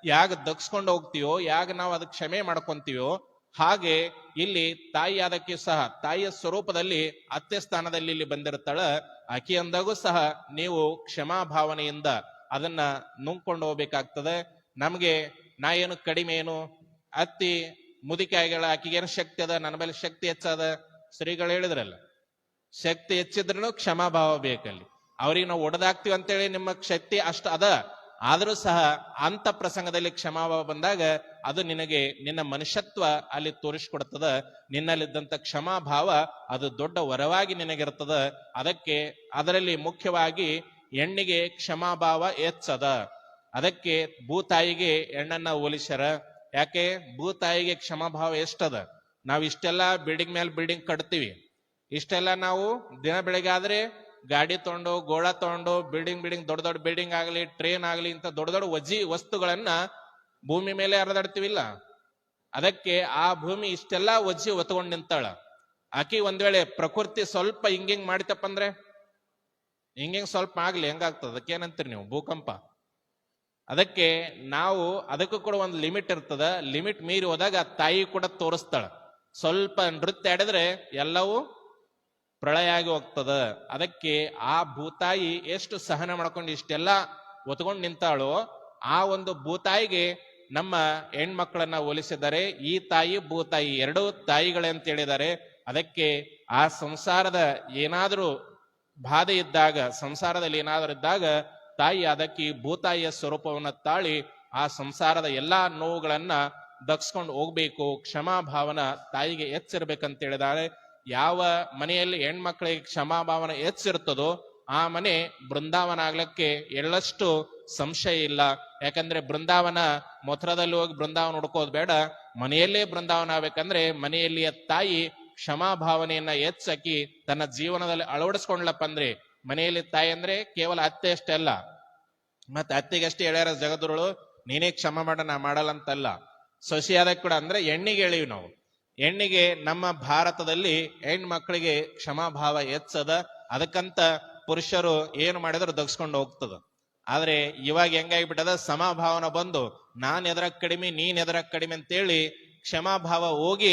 ಯಾಗ ದಗ್ಸ್ಕೊಂಡು ಹೋಗ್ತೀವೋ ಯಾಗ ನಾವು ಅದಕ್ಕೆ ಕ್ಷಮೆ ಮಾಡ್ಕೊಂತೀವೋ ಹಾಗೆ ಇಲ್ಲಿ ತಾಯಿ ಅದಕ್ಕೆ ಸಹ, ತಾಯಿಯ ಸ್ವರೂಪದಲ್ಲಿ ಅತ್ತೆ ಸ್ಥಾನದಲ್ಲಿ ಇಲ್ಲಿ ಬಂದಿರುತ್ತಾಳೆ. ಆಕೆ ಅಂದಾಗೂ ಸಹ ನೀವು ಕ್ಷಮಾ ಭಾವನೆಯಿಂದ ಅದನ್ನ ನುಂಗ್ಕೊಂಡು ಹೋಗ್ಬೇಕಾಗ್ತದೆ. ನಮ್ಗೆ ನಾ ಏನು ಕಡಿಮೆ ಏನು? ಅತ್ತಿ ಮುದಿಕಾಯಿಗಳ ಆಕೆಗೇನು ಶಕ್ತಿ ಅದ? ನನ್ನ ಮೇಲೆ ಶಕ್ತಿ ಹೆಚ್ಚದ? ಶ್ರೀಗಳು ಹೇಳಿದ್ರಲ್ಲ, ಶಕ್ತಿ ಹೆಚ್ಚಿದ್ರೂ ಕ್ಷಮಾಭಾವ ಬೇಕಲ್ಲಿ. ಅವ್ರಿಗೆ ನಾವು ಒಡೆದಾಕ್ತಿವಿ ಅಂತೇಳಿ ನಿಮ್ಮ ಶಕ್ತಿ ಅಷ್ಟ ಅದ. ಆದರೂ ಸಹ ಅಂತ ಪ್ರಸಂಗದಲ್ಲಿ ಕ್ಷಮಾಭಾವ ಬಂದಾಗ ಅದು ನಿನಗೆ ನಿನ್ನ ಮನುಷ್ಯತ್ವ ಅಲ್ಲಿ ತೋರಿಸ್ಕೊಡ್ತದ. ನಿನ್ನಲ್ಲಿದ್ದಂಥ ಕ್ಷಮಾಭಾವ ಅದು ದೊಡ್ಡ ವರವಾಗಿ ನಿನಗಿರ್ತದ. ಅದಕ್ಕೆ ಅದರಲ್ಲಿ ಮುಖ್ಯವಾಗಿ ಹೆಣ್ಣಿಗೆ ಕ್ಷಮಾಭಾವ ಹೆಚ್ಚದ. ಅದಕ್ಕೆ ಭೂತಾಯಿಗೆ ಹೆಣ್ಣನ್ನ ಹೋಲಿಸ್ಯಾರ. ಯಾಕೆ? ಭೂತಾಯಿಗೆ ಕ್ಷಮಾಭಾವ ಎಷ್ಟದ? ನಾವು ಇಷ್ಟೆಲ್ಲ ಬಿಲ್ಡಿಂಗ್ ಮೇಲೆ ಬಿಲ್ಡಿಂಗ್ ಕಟ್ತೀವಿ. ಇಷ್ಟೆಲ್ಲ ನಾವು ದಿನ ಬೆಳಗ್ಗೆ ಆದ್ರೆ ಗಾಡಿ ತಗೊಂಡು ಗೋಳ ತಗೊಂಡು ಬಿಲ್ಡಿಂಗ್ ಬಿಲ್ಡಿಂಗ್ ದೊಡ್ಡ ದೊಡ್ಡ ಬಿಲ್ಡಿಂಗ್ ಆಗಲಿ ಟ್ರೈನ್ ಆಗಲಿ, ಇಂಥ ದೊಡ್ಡ ದೊಡ್ಡ ವಜಿ ವಸ್ತುಗಳನ್ನ ಭೂಮಿ ಮೇಲೆ ಹರಿದಾಡ್ತೀವಿಲ್ಲ. ಅದಕ್ಕೆ ಆ ಭೂಮಿ ಇಷ್ಟೆಲ್ಲ ವಜ್ಜಿ ಒತ್ಕೊಂಡು ನಿಂತಾಳ. ಆಕಿ ಒಂದ್ ವೇಳೆ ಪ್ರಕೃತಿ ಸ್ವಲ್ಪ ಹಿಂಗಿಂಗ್ ಮಾಡಿತಪ್ಪ ಅಂದ್ರೆ? ಹಿಂಗಿಂಗ್ ಸ್ವಲ್ಪ ಆಗ್ಲಿ ಅದಕ್ಕೆ ಅದಕ್ಕೇನಂತೀರಿ ನೀವು? ಭೂಕಂಪ. ಅದಕ್ಕೆ ನಾವು ಅದಕ್ಕೂ ಕೂಡ ಒಂದು ಲಿಮಿಟ್ ಇರ್ತದ. ಲಿಮಿಟ್ ಮೀರಿ ಹೋದಾಗ ತಾಯಿ ಕೂಡ ತೋರಿಸ್ತಾಳ. ಸ್ವಲ್ಪ ನೃತ್ಯ ಆಡಿದ್ರೆ ಎಲ್ಲವೂ ಪ್ರಳಯ ಆಗಿ ಹೋಗ್ತದ. ಅದಕ್ಕೆ ಆ ಭೂತಾಯಿ ಎಷ್ಟು ಸಹನ ಮಾಡ್ಕೊಂಡು ಇಷ್ಟೆಲ್ಲ ಒತ್ಕೊಂಡು ನಿಂತಾಳೋ ಆ ಒಂದು ಭೂತಾಯಿಗೆ ನಮ್ಮ ಹೆಣ್ಮಕ್ಳನ್ನ ಹೋಲಿಸಿದ್ದಾರೆ ಈ ತಾಯಿ, ಭೂತಾಯಿ ಎರಡು ತಾಯಿಗಳೇ ಅಂತ ಹೇಳಿದ್ದಾರೆ. ಅದಕ್ಕೆ ಆ ಸಂಸಾರದ ಏನಾದರೂ ಬಾಧೆ ಇದ್ದಾಗ, ಸಂಸಾರದಲ್ಲಿ ಏನಾದರೂ ಇದ್ದಾಗ ತಾಯಿ ಅದಕ್ಕೆ ಭೂತಾಯಿಯ ಸ್ವರೂಪವನ್ನ ತಾಳಿ ಆ ಸಂಸಾರದ ಎಲ್ಲಾ ನೋವುಗಳನ್ನ ದಕ್ಸ್ಕೊಂಡು ಹೋಗ್ಬೇಕು, ಕ್ಷಮಾಭಾವನ ತಾಯಿಗೆ ಹೆಚ್ಚಿರ್ಬೇಕಂತ ಹೇಳಿದಾಳೆ. ಯಾವ ಮನೆಯಲ್ಲಿ ಹೆಣ್ಮಕ್ಳಿಗೆ ಕ್ಷಮಾಭಾವನೆ ಹೆಚ್ಚಿರ್ತದೋ ಆ ಮನೆ ಬೃಂದಾವನ ಆಗ್ಲಿಕ್ಕೆ ಎಳ್ಳಷ್ಟು ಸಂಶಯ ಇಲ್ಲ. ಯಾಕಂದ್ರೆ ಬೃಂದಾವನ ಮೊಥರದಲ್ಲಿ ಹೋಗಿ ಬೃಂದಾವನ ಹುಡ್ಕೋದ್ ಬೇಡ. ಮನೆಯಲ್ಲೇ ಬೃಂದಾವನ ಆಗ್ಬೇಕಂದ್ರೆ ಮನೆಯಲ್ಲಿಯ ತಾಯಿ ಕ್ಷಮಾಭಾವನೆಯನ್ನ ಹೆಚ್ಚಾಕಿ ತನ್ನ ಜೀವನದಲ್ಲಿ ಅಳವಡಿಸ್ಕೊಂಡ್ಲಪ್ಪ ಅಂದ್ರೆ ಮನೆಯಲ್ಲಿ ತಾಯಿ ಅಂದ್ರೆ ಕೇವಲ ಅತ್ತೆ ಅಷ್ಟೇ ಅಲ್ಲ. ಮತ್ತೆ ಅತ್ತೆಗಷ್ಟೇ ಹೇಳ್ಯಾರ ಜಗದುರುಳು ನೀನೇ ಕ್ಷಮ ಮಾಡ, ನಾ ಮಾಡಲ್ಲ ಅಂತಲ್ಲ ಸೊಸೆಯಾದ ಕೂಡ ಅಂದ್ರೆ ಹೆಣ್ಣಿಗೆ ಹೇಳಿವಿ ನಾವು. ಹೆಣ್ಣಿಗೆ ನಮ್ಮ ಭಾರತದಲ್ಲಿ ಹೆಣ್ಮಕ್ಳಿಗೆ ಕ್ಷಮಾಭಾವ ಹೆಚ್ಚದ, ಅದಕ್ಕಂತ ಪುರುಷರು ಏನು ಮಾಡಿದ್ರು ದಗ್ಸ್ಕೊಂಡು ಹೋಗ್ತದ. ಆದ್ರೆ ಇವಾಗ ಹೆಂಗಾಗ್ಬಿಟ್ಟದ? ಸಮಭಾವನ ಬಂದು, ನಾನ್ ಎದರ ಕಡಿಮೆ, ನೀನ್ ಎದರ ಕಡಿಮೆ ಅಂತೇಳಿ ಕ್ಷಮಾಭಾವ ಹೋಗಿ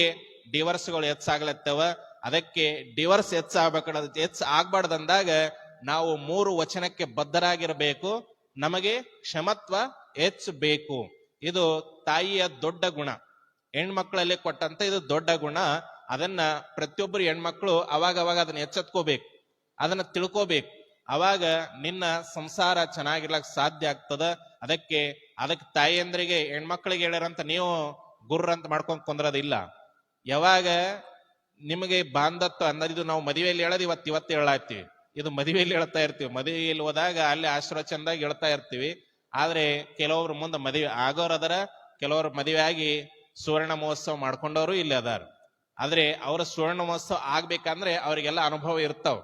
ಡಿವರ್ಸ್ಗಳು ಹೆಚ್ಚಾಗ್ಲತ್ತವ. ಅದಕ್ಕೆ ಡಿವರ್ಸ್ ಹೆಚ್ಚಾಗ್ಬೇಕಡ ಹೆಚ್ಚ ಆಗ್ಬಾರ್ದಂದಾಗ ನಾವು ಮೂರು ವಚನಕ್ಕೆ ಬದ್ಧರಾಗಿರಬೇಕು. ನಮಗೆ ಕ್ಷಮತ್ವ ಹೆಚ್ಚು ಬೇಕು. ಇದು ತಾಯಿಯ ದೊಡ್ಡ ಗುಣ. ಹೆಣ್ಮಕ್ಳಲ್ಲಿ ಕೊಟ್ಟಂತ ಇದು ದೊಡ್ಡ ಗುಣ. ಅದನ್ನ ಪ್ರತಿಯೊಬ್ಬರು ಹೆಣ್ಮಕ್ಳು ಅವಾಗ ಅವಾಗ ಅದನ್ನ ಎಚ್ಚೆತ್ಕೋಬೇಕು. ಅದನ್ನ ತಿಳ್ಕೋಬೇಕು. ಅವಾಗ ನಿನ್ನ ಸಂಸಾರ ಚೆನ್ನಾಗಿರ್ಲಕ್ ಸಾಧ್ಯ ಆಗ್ತದ. ಅದಕ್ಕೆ ಅದಕ್ಕೆ ತಾಯಿಯಂದ್ರಿಗೆ ಹೆಣ್ಮಕ್ಳಿಗೆ ಹೇಳಿರಂತ ನೀವು ಗುರ್ರಂತ ಮಾಡ್ಕೊಂಡ್ ಕುಂದ್ರದಿಲ್ಲ. ಯಾವಾಗ ನಿಮಗೆ ಬಾಂಧತ್ವ ಅನ್ನೋದು, ಇದು ನಾವು ಮದುವೆಯಲ್ಲಿ ಹೇಳೋದು ಇವತ್ತು ಇವತ್ತು ಹೇಳಾಗ್ತೀವಿ ಇದು ಮದುವೆಯಲ್ಲಿ ಹೇಳ್ತಾ ಇರ್ತೀವಿ. ಮದುವೆಯಲ್ಲಿ ಹೋದಾಗ ಅಲ್ಲಿ ಆಶ್ರಚಂದಾಗಿ ಹೇಳ್ತಾ ಇರ್ತೀವಿ. ಆದ್ರೆ ಕೆಲವರು ಮುಂದೆ ಮದುವೆ ಆಗೋರದರ ಕೆಲವರು ಮದುವೆ ಆಗಿ ಸುವರ್ಣ ಮಹೋತ್ಸವ ಮಾಡ್ಕೊಂಡವರು ಇಲ್ಲಿ ಅದಾರ. ಆದ್ರೆ ಅವರ ಸುವರ್ಣ ಮಹೋತ್ಸವ ಆಗ್ಬೇಕಂದ್ರೆ ಅವರಿಗೆಲ್ಲ ಅನುಭವ ಇರ್ತಾವ.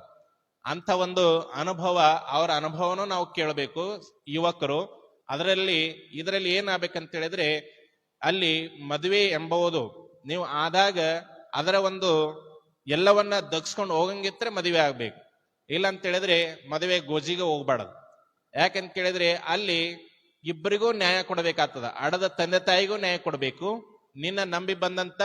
ಅಂತ ಒಂದು ಅನುಭವ, ಅವರ ಅನುಭವನೂ ನಾವು ಕೇಳಬೇಕು ಯುವಕರು. ಅದರಲ್ಲಿ, ಇದರಲ್ಲಿ ಏನಾಗಬೇಕಂತ ಹೇಳಿದ್ರೆ, ಅಲ್ಲಿ ಮದುವೆ ಎಂಬುವುದು, ನೀವು ಆದಾಗ ಅದರ ಒಂದು ಎಲ್ಲವನ್ನ ದಗ್ಸ್ಕೊಂಡು ಹೋಗಂಗಿದ್ರೆ ಮದುವೆ ಆಗ್ಬೇಕು. ಇಲ್ಲ ಅಂತ ಹೇಳಿದ್ರೆ ಮದುವೆ ಗೋಜಿಗೆ ಹೋಗ್ಬಾರ್ದು. ಯಾಕಂತ ಕೇಳಿದ್ರೆ ಅಲ್ಲಿ ಇಬ್ಬರಿಗೂ ನ್ಯಾಯ ಕೊಡಬೇಕಾಗ್ತದ. ಅಡದ ತಂದೆ ತಾಯಿಗೂ ನ್ಯಾಯ ಕೊಡಬೇಕು. ನಿನ್ನ ನಂಬಿ ಬಂದಂತ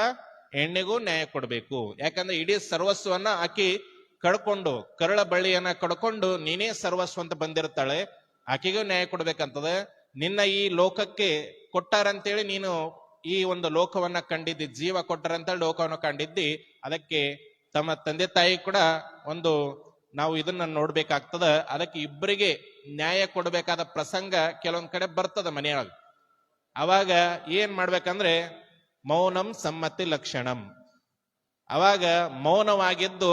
ಹೆಣ್ಣಿಗೂ ನ್ಯಾಯ ಕೊಡಬೇಕು. ಯಾಕಂದ್ರೆ ಇಡೀ ಸರ್ವಸ್ವನ್ನ ಆಕಿ ಕಡ್ಕೊಂಡು ಕರಳ ಬಳ್ಳಿಯನ್ನ ಕಡ್ಕೊಂಡು ನೀನೇ ಸರ್ವಸ್ವ ಅಂತ ಬಂದಿರ್ತಾಳೆ. ಆಕೆಗೂ ನ್ಯಾಯ ಕೊಡ್ಬೇಕಂತದ. ನಿನ್ನ ಈ ಲೋಕಕ್ಕೆ ಕೊಟ್ಟಾರಂತೇಳಿ ನೀನು ಈ ಒಂದು ಲೋಕವನ್ನ ಕಂಡಿದ್ದಿ, ಜೀವ ಕೊಟ್ಟಾರಂತ ಲೋಕವನ್ನು ಕಂಡಿದ್ದಿ. ಅದಕ್ಕೆ ತಮ್ಮ ತಂದೆ ತಾಯಿ ಕೂಡ ಒಂದು ನಾವು ಇದನ್ನ ನೋಡ್ಬೇಕಾಗ್ತದ. ಅದಕ್ಕೆ ಇಬ್ಬರಿಗೆ ನ್ಯಾಯ ಕೊಡಬೇಕಾದ ಪ್ರಸಂಗ ಕೆಲವೊಂದ್ ಕಡೆ ಬರ್ತದ ಮನೆಯೊಳಗೆ. ಅವಾಗ ಏನ್ ಮಾಡ್ಬೇಕಂದ್ರೆ ಮೌನಂ ಸಮ್ಮತಿ ಲಕ್ಷಣಂ. ಅವಾಗ ಮೌನವಾಗಿದ್ದು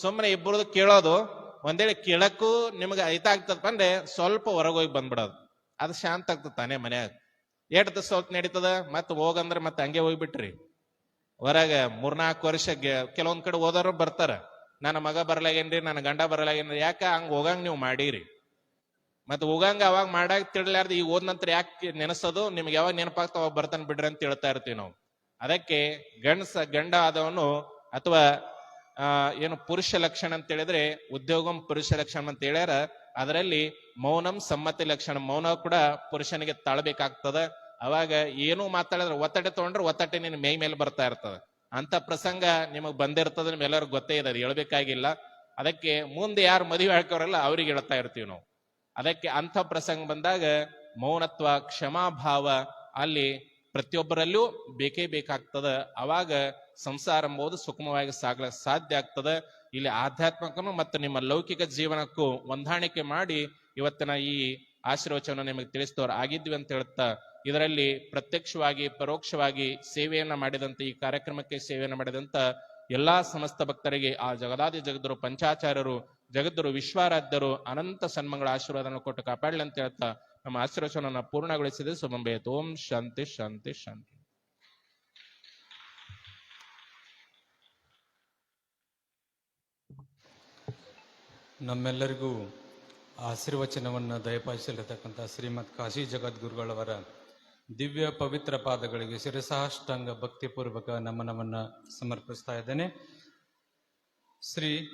ಸುಮ್ಮನೆ ಇಬ್ಬರದು ಕೇಳೋದು, ಒಂದೇಳಿ ಕೇಳಕ್ಕೂ ನಿಮ್ಗೆ ಐತ ಆಗ್ತದಪ್ಪ ಅಂದ್ರೆ ಸ್ವಲ್ಪ ಹೊರಗೋಗಿ ಬಂದ್ಬಿಡೋದು. ಅದು ಶಾಂತ ಆಗ್ತದೆ ತಾನೇ ಮನ್ಯಾಗ. ದಿವಸ ಸ್ವಲ್ಪ ನಡೀತದ? ಮತ್ತೆ ಹೋಗಂದ್ರೆ ಮತ್ತೆ ಹಂಗೆ ಹೋಗ್ಬಿಟ್ರಿ. ಹೊರಗ ಮೂರ್ನಾಲ್ಕು ವರ್ಷ ಕೆಲವೊಂದ್ ಕಡೆ ಹೋದವರು ಬರ್ತಾರ. ನನ್ನ ಮಗ ಬರ್ಲಾಗೇನ್ರಿ, ನನ್ನ ಗಂಡ ಬರ್ಲಾಗೇನ್ರಿ, ಯಾಕ ಹಂಗ ಹೋಗಂಗ್ ನೀವು ಮಾಡೀರಿ? ಮತ್ತೆ ಹೋಗಂಗ ಅವಾಗ ಮಾಡಾಗ ತಿಳ್ಲಾರ್ದು ಈಗ ಹೋದ ನಂತರ ಯಾಕೆ ನೆನೆಸೋದು? ನಿಮ್ಗೆ ಯಾವಾಗ ನೆನಪಾಗ್ತಾವ ಅವಾಗ ಬರ್ತಾನೆ ಬಿಡ್ರಿ ಅಂತ ಹೇಳ್ತಾ ಇರ್ತೀವಿ ನಾವು. ಅದಕ್ಕೆ ಗಂಡಸ, ಗಂಡ ಆದವನು ಅಥವಾ ಏನು ಪುರುಷ ಲಕ್ಷಣ ಅಂತ ಹೇಳಿದ್ರೆ ಉದ್ಯೋಗಂ ಪುರುಷ ಲಕ್ಷಣ ಅಂತ ಹೇಳ್ಯಾರ. ಅದರಲ್ಲಿ ಮೌನಂ ಸಮ್ಮತಿ ಲಕ್ಷಣ, ಮೌನ ಕೂಡ ಪುರುಷನಿಗೆ ತಾಳ್ಬೇಕಾಗ್ತದ. ಅವಾಗ ಏನು ಮಾತಾಡಿದ್ರೆ ಒತ್ತಡೆ ತಗೊಂಡ್ರೆ ಒತ್ತಟೆ ನಿನ್ನ ಮೈ ಮೇಲೆ ಬರ್ತಾ ಇರ್ತದ. ಅಂತ ಪ್ರಸಂಗ ನಿಮಗ್ ಬಂದಿರ್ತದ ನಿಮ್ಗೆಲ್ಲರಿಗೂ ಗೊತ್ತೇ ಇದೆ, ಅದು ಹೇಳ್ಬೇಕಾಗಿಲ್ಲ. ಅದಕ್ಕೆ ಮುಂದೆ ಯಾರು ಮದುವೆ ಹಾಕೋರಲ್ಲ ಅವ್ರಿಗೆ ಹೇಳ್ತಾ ಇರ್ತೀವಿ ನಾವು. ಅದಕ್ಕೆ ಅಂಥ ಪ್ರಸಂಗ ಬಂದಾಗ ಮೌನತ್ವ, ಕ್ಷಮಾಭಾವ ಅಲ್ಲಿ ಪ್ರತಿಯೊಬ್ಬರಲ್ಲೂ ಬೇಕೇ ಬೇಕಾಗ್ತದ. ಅವಾಗ ಸಂಸಾರ ಎಂಬುದು ಸುಗಮವಾಗಿ ಸಾಗಲ, ಸಾಧ್ಯ ಆಗ್ತದ. ಇಲ್ಲಿ ಆಧ್ಯಾತ್ಮಕನು ಮತ್ತು ನಿಮ್ಮ ಲೌಕಿಕ ಜೀವನಕ್ಕೂ ಹೊಂದಾಣಿಕೆ ಮಾಡಿ ಇವತ್ತಿನ ಈ ಆಶೀರ್ವಚನ ನಿಮಗೆ ತಿಳಿಸಿದವರು ಆಗಿದ್ವಿ ಅಂತ ಹೇಳುತ್ತಾ, ಇದರಲ್ಲಿ ಪ್ರತ್ಯಕ್ಷವಾಗಿ, ಪರೋಕ್ಷವಾಗಿ ಸೇವೆಯನ್ನ ಮಾಡಿದಂತ, ಈ ಕಾರ್ಯಕ್ರಮಕ್ಕೆ ಸೇವೆಯನ್ನು ಮಾಡಿದಂತ ಎಲ್ಲಾ ಸಮಸ್ತ ಭಕ್ತರಿಗೆ, ಆ ಜಗದಾದಿ ಜಗದರು ಪಂಚಾಚಾರ್ಯರು ಜಗದ್ರು ವಿಶ್ವಾರಾಧ್ಯರು ಅನಂತ ಸನ್ಮಂಗಳ ಆಶೀರ್ವಾದವನ್ನು ಕೊಟ್ಟು ಕಾಪಾಡಲಿ ಅಂತ ಹೇಳ್ತಾ ನಮ್ಮ ಆಶೀರ್ವಚನ ಪೂರ್ಣಗೊಳಿಸಿದೆ ಸುಮಂಬೇತ್ ಓಂ ಶಾಂತಿ ಶಾಂತಿ ಶಾಂತಿ. ನಮ್ಮೆಲ್ಲರಿಗೂ ಆಶೀರ್ವಚನವನ್ನು ದಯಪಾಲಿಸಲಿರ್ತಕ್ಕಂಥ ಶ್ರೀಮತ್ ಕಾಶಿ ಜಗದ್ಗುರುಗಳವರ ದಿವ್ಯ ಪವಿತ್ರ ಪಾದಗಳಿಗೆ ಶಿರಸಾಷ್ಟಾಂಗ ಭಕ್ತಿಪೂರ್ವಕ ನಮನವನ್ನು ಸಮರ್ಪಿಸ್ತಾ ಇದ್ದೇನೆ. ಶ್ರೀ